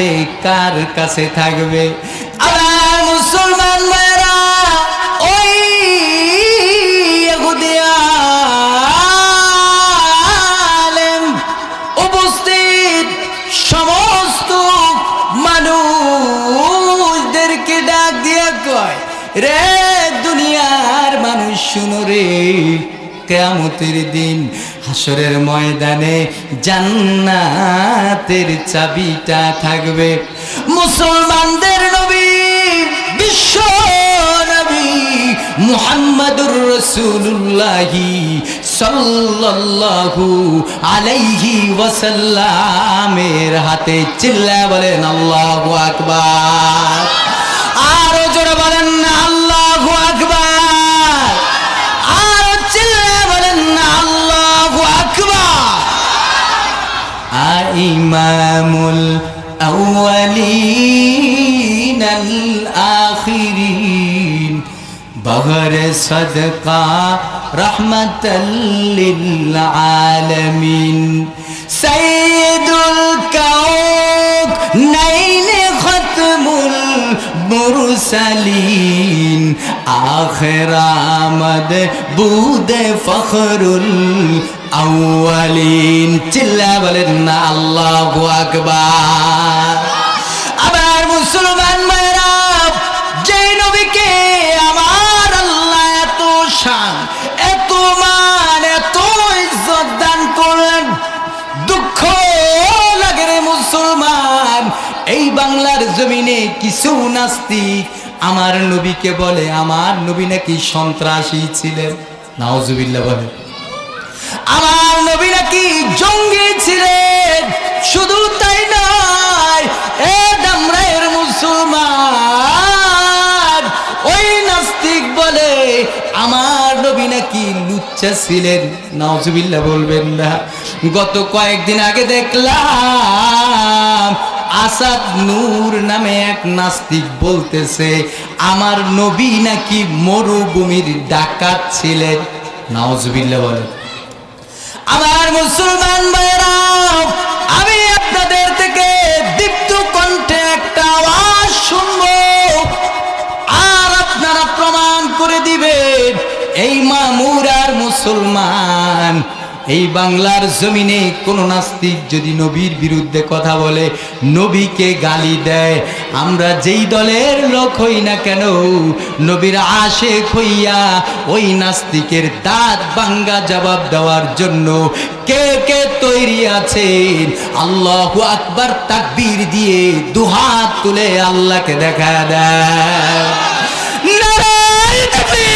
রে কার কাছে থাকবে? আবার মুসলমান ওই সমস্ত মানুষদেরকে ডাক দিয়ে কয়, রে দুনিয়ার মানুষ শুনো রে। কেয়ামতের দিন হাসরের ময়দানে জান্নাতের চাবিটা থাকবে। মুসলমানদের নবী, বিশ্ব নবী মুহাম্মাদুর রসুল্লাহি সাল্লাল্লাহু আলাইহি ওয়াসাল্লামের হাতে চিল্লা বলেন, আল্লাহু আকবার। إمام الأولين الآخرين. بغر صدقة رحمة للعالمين. মুরসালিন আখির আমদ বুদ ফখরুল আউয়ালিন চিল্লা বলেন না আল্লাহু আকবার এই বাংলার জমিনে কিছু নাস্তিক আমার নবীকে বলে, আমার নবী নাকি সন্ত্রাসী ছিলেন? নাওজুবিল্লাহ বলে। আমার নবী নাকি জঙ্গি ছিলেন? শুধু তাই নয়, এ দামরায়ের মুসলমান। ওই নাস্তিক বলে, আমার নবী নাকি লুচ্চা ছিলেন? নাওজুবিল্লাহ বলবেন না। গত কয়েকদিন আগে দেখলাম আসাদ নূর নামে এক নাস্তিক বলতেছে, আমার নবী নাকি মরুভূমির ডাকাত ছিলেন? নাওজুবিল্লাহ বলে। আমার মুসলমান ভাইরা আমি আপনাদের থেকে দীপ্ত কণ্ঠে একটা আওয়াজ শুনব। আর আপনারা প্রমাণ করে দিবেন, এই মামুর আর মুসলমান এই বাংলার জমিনে কোন নাস্তিক যদি নবীর বিরুদ্ধে কথা বলে, নবীকে গালি দেয়, আমরা যেই দলের লোক হই না কেন, নবীর আশেক হইয়া ওই নাস্তিকের দাঁত বাঙ্গা জবাব দেওয়ার জন্য কে কে তৈরি আছেন? আল্লাহ আকবার তাকবীর দিয়ে দুহাত তুলে আল্লাহকে দেখা দেয়।